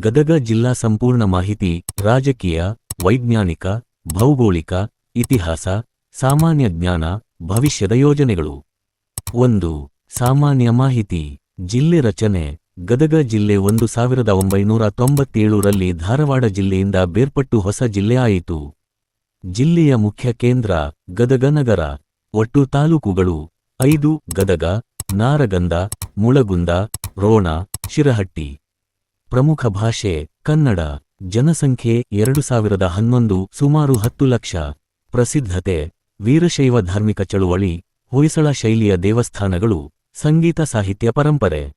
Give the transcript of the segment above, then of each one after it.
ಗದಗ ಜಿಲ್ಲಾ ಸಂಪೂರ್ಣ ಮಾಹಿತಿ, ರಾಜಕೀಯ, ವೈಜ್ಞಾನಿಕ, ಭೌಗೋಳಿಕ, ಇತಿಹಾಸ, ಸಾಮಾನ್ಯ ಜ್ಞಾನ, ಭವಿಷ್ಯದ ಯೋಜನೆಗಳು. ಒಂದು, ಸಾಮಾನ್ಯ ಮಾಹಿತಿ. ಜಿಲ್ಲೆ ರಚನೆ, ಗದಗ ಜಿಲ್ಲೆ ಒಂದು ಸಾವಿರದ ಒಂಬೈನೂರ ತೊಂಬತ್ತೇಳರಲ್ಲಿ ಧಾರವಾಡ ಜಿಲ್ಲೆಯಿಂದ ಬೇರ್ಪಟ್ಟು ಹೊಸ ಜಿಲ್ಲೆ ಆಯಿತು. ಜಿಲ್ಲೆಯ ಮುಖ್ಯ ಕೇಂದ್ರ, ಗದಗ ನಗರ. ಒಟ್ಟು ತಾಲೂಕುಗಳು, ಐದು, ಗದಗ, ನಾರಗಂದ, ಮುಳಗುಂದ, ರೋಣ, ಶಿರಹಟ್ಟಿ. ಪ್ರಮುಖ ಭಾಷೆ ಕನ್ನಡ. ಜನಸಂಖ್ಯೆ ಎರಡು ಸಾವಿರದ ಹನ್ನೊಂದು ಸುಮಾರು ಹತ್ತು ಲಕ್ಷ. ಪ್ರಸಿದ್ಧತೆ ವೀರಶೈವ ಧಾರ್ಮಿಕ ಚಳುವಳಿ, ಹೊಯ್ಸಳ ಶೈಲಿಯ ದೇವಸ್ಥಾನಗಳು, ಸಂಗೀತ ಸಾಹಿತ್ಯ ಪರಂಪರೆ.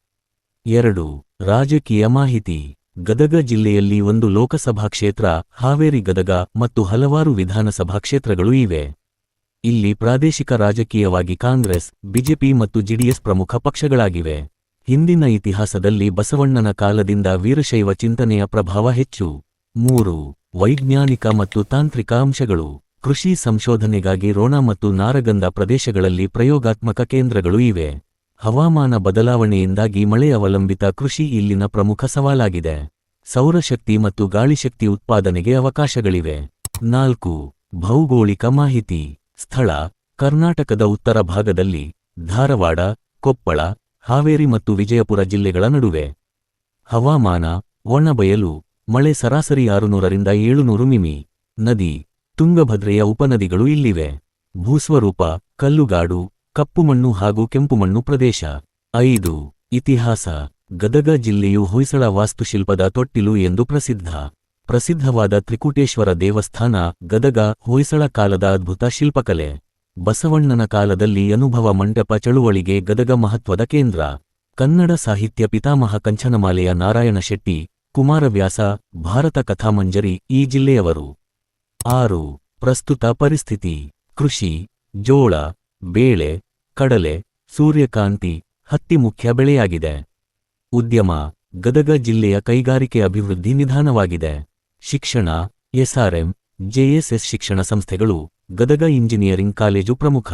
ಎರಡು. ರಾಜಕೀಯ ಮಾಹಿತಿ. ಗದಗ ಜಿಲ್ಲೆಯಲ್ಲಿ ಒಂದು ಲೋಕಸಭಾ ಕ್ಷೇತ್ರ, ಹಾವೇರಿ ಗದಗ ಮತ್ತು ಹಲವಾರು ವಿಧಾನಸಭಾ ಕ್ಷೇತ್ರಗಳು ಇವೆ. ಇಲ್ಲಿ ಪ್ರಾದೇಶಿಕ ರಾಜಕೀಯವಾಗಿ ಕಾಂಗ್ರೆಸ್, ಬಿಜೆಪಿ ಮತ್ತು ಜೆಡಿಎಸ್ ಪ್ರಮುಖ ಪಕ್ಷಗಳಾಗಿವೆ. ಹಿಂದಿನ ಇತಿಹಾಸದಲ್ಲಿ ಬಸವಣ್ಣನ ಕಾಲದಿಂದ ವೀರಶೈವ ಚಿಂತನೆಯ ಪ್ರಭಾವ ಹೆಚ್ಚು. ಮೂರು, ವೈಜ್ಞಾನಿಕ ಮತ್ತು ತಾಂತ್ರಿಕ ಅಂಶಗಳು. ಕೃಷಿ ಸಂಶೋಧನೆಗಾಗಿ ರೋಣ ಮತ್ತು ನಾರಗಂದ ಪ್ರದೇಶಗಳಲ್ಲಿ ಪ್ರಯೋಗಾತ್ಮಕ ಕೇಂದ್ರಗಳು ಇವೆ. ಹವಾಮಾನ ಬದಲಾವಣೆಯಿಂದಾಗಿ ಮಳೆ ಅವಲಂಬಿತ ಕೃಷಿ ಇಲ್ಲಿನ ಪ್ರಮುಖ ಸವಾಲಾಗಿದೆ. ಸೌರಶಕ್ತಿ ಮತ್ತು ಗಾಳಿಶಕ್ತಿ ಉತ್ಪಾದನೆಗೆ ಅವಕಾಶಗಳಿವೆ. ನಾಲ್ಕು, ಭೌಗೋಳಿಕ ಮಾಹಿತಿ. ಸ್ಥಳ, ಕರ್ನಾಟಕದ ಉತ್ತರ ಭಾಗದಲ್ಲಿ, ಧಾರವಾಡ, ಕೊಪ್ಪಳ ಹಾವೇರಿ ಮತ್ತು ವಿಜಯಪುರ ಜಿಲ್ಲೆಗಳ ನಡುವೆ. ಹವಾಮಾನ, ಒಣಬಯಲು, ಮಳೆ ಸರಾಸರಿ ಆರುನೂರರಿಂದ ಏಳುನೂರು ಮಿಮಿ ನದಿ, ತುಂಗಭದ್ರೆಯ ಉಪನದಿಗಳು ಇಲ್ಲಿವೆ. ಭೂಸ್ವರೂಪ, ಕಲ್ಲುಗಾಡು, ಕಪ್ಪುಮಣ್ಣು ಹಾಗೂ ಕೆಂಪುಮಣ್ಣು ಪ್ರದೇಶ. ಐದು, ಇತಿಹಾಸ, ಗದಗ ಜಿಲ್ಲೆಯು ಹೊಯ್ಸಳ ವಾಸ್ತುಶಿಲ್ಪದ ತೊಟ್ಟಿಲು ಎಂದು ಪ್ರಸಿದ್ಧ. ಪ್ರಸಿದ್ಧವಾದ ತ್ರಿಕುಟೇಶ್ವರ ದೇವಸ್ಥಾನ, ಗದಗ, ಹೊಯ್ಸಳ ಕಾಲದ ಅದ್ಭುತ ಶಿಲ್ಪಕಲೆ. ಬಸವಣ್ಣನ ಕಾಲದಲ್ಲಿ ಅನುಭವ ಮಂಟಪ ಚಳುವಳಿಗೆ ಗದಗ ಮಹತ್ವದ ಕೇಂದ್ರ. ಕನ್ನಡ ಸಾಹಿತ್ಯ ಪಿತಾಮಹ ಕಂಚನಮಾಲೆಯ ನಾರಾಯಣ ಶೆಟ್ಟಿ, ಕುಮಾರವ್ಯಾಸ, ಭಾರತ ಕಥಾಮಂಜರಿ ಈ ಜಿಲ್ಲೆಯವರು. ಆರು. ಪ್ರಸ್ತುತ ಪರಿಸ್ಥಿತಿ. ಕೃಷಿ, ಜೋಳ, ಬೇಳೆ, ಕಡಲೆ, ಸೂರ್ಯಕಾಂತಿ, ಹತ್ತಿ ಮುಖ್ಯ ಬೆಳೆಯಾಗಿದೆ. ಉದ್ಯಮ, ಗದಗ ಜಿಲ್ಲೆಯ ಕೈಗಾರಿಕೆ ಅಭಿವೃದ್ಧಿ ನಿಧಾನವಾಗಿದೆ. ಶಿಕ್ಷಣ, ಎಸ್ಆರ್ಎಂ, ಜೆಎಸ್ಎಸ್ ಶಿಕ್ಷಣ ಸಂಸ್ಥೆಗಳು. ಗದಗ ಇಂಜಿನಿಯರಿಂಗ್ ಕಾಲೇಜು ಪ್ರಮುಖ.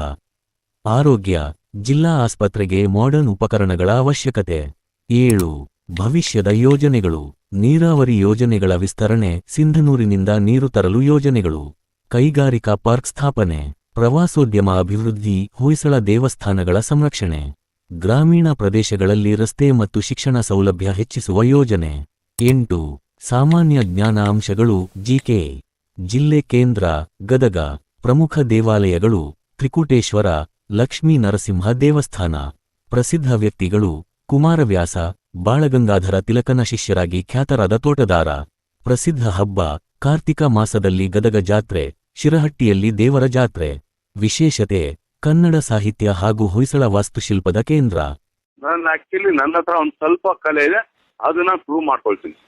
ಆರೋಗ್ಯ, ಜಿಲ್ಲಾ ಆಸ್ಪತ್ರೆಗೆ ಮಾಡರ್ನ್ ಉಪಕರಣಗಳ ಅವಶ್ಯಕತೆ. ಏಳು, ಭವಿಷ್ಯದ ಯೋಜನೆಗಳು. ನೀರಾವರಿ ಯೋಜನೆಗಳ ವಿಸ್ತರಣೆ, ಸಿಂಧನೂರಿನಿಂದ ನೀರು ತರಲು ಯೋಜನೆಗಳು. ಕೈಗಾರಿಕಾ ಪಾರ್ಕ್ ಸ್ಥಾಪನೆ, ಪ್ರವಾಸೋದ್ಯಮ ಅಭಿವೃದ್ಧಿ, ಹೊಯ್ಸಳ ದೇವಸ್ಥಾನಗಳ ಸಂರಕ್ಷಣೆ. ಗ್ರಾಮೀಣ ಪ್ರದೇಶಗಳಲ್ಲಿ ರಸ್ತೆ ಮತ್ತು ಶಿಕ್ಷಣ ಸೌಲಭ್ಯ ಹೆಚ್ಚಿಸುವ ಯೋಜನೆ. ಎಂಟು, ಸಾಮಾನ್ಯ ಜ್ಞಾನ ಅಂಶಗಳು ಜಿಕೆ. ಜಿಲ್ಲೆ ಕೇಂದ್ರ, ಗದಗ. ಪ್ರಮುಖ ದೇವಾಲಯಗಳು ತ್ರಿಕೂಟೇಶ್ವರ, ಲಕ್ಷ್ಮೀ ನರಸಿಂಹ ದೇವಸ್ಥಾನ, ಪ್ರಸಿದ್ಧ ವ್ಯಕ್ತಿಗಳು ಕುಮಾರವ್ಯಾಸ, ಬಾಳಗಂಗಾಧರ ತಿಲಕನ ಶಿಷ್ಯರಾಗಿ ಖ್ಯಾತರಾದ ತೋಟದಾರ. ಪ್ರಸಿದ್ಧ ಹಬ್ಬ ಕಾರ್ತಿಕ ಮಾಸದಲ್ಲಿ ಗದಗ ಜಾತ್ರೆ, ಶಿರಹಟ್ಟಿಯಲ್ಲಿ ದೇವರ ಜಾತ್ರೆ. ವಿಶೇಷತೆ, ಕನ್ನಡ ಸಾಹಿತ್ಯ ಹಾಗೂ ಹೊಯ್ಸಳ ವಾಸ್ತುಶಿಲ್ಪದ ಕೇಂದ್ರ. ನಾನು ಆಕ್ಚುಲಿ ನನ್ನ ಹತ್ರ ಒಂದು ಸ್ವಲ್ಪ ಕಲೆ ಇದೆ, ಅದನ್ನ ಪ್ರೂವ್ ಮಾಡ್ಕೊಳ್ತೀನಿ.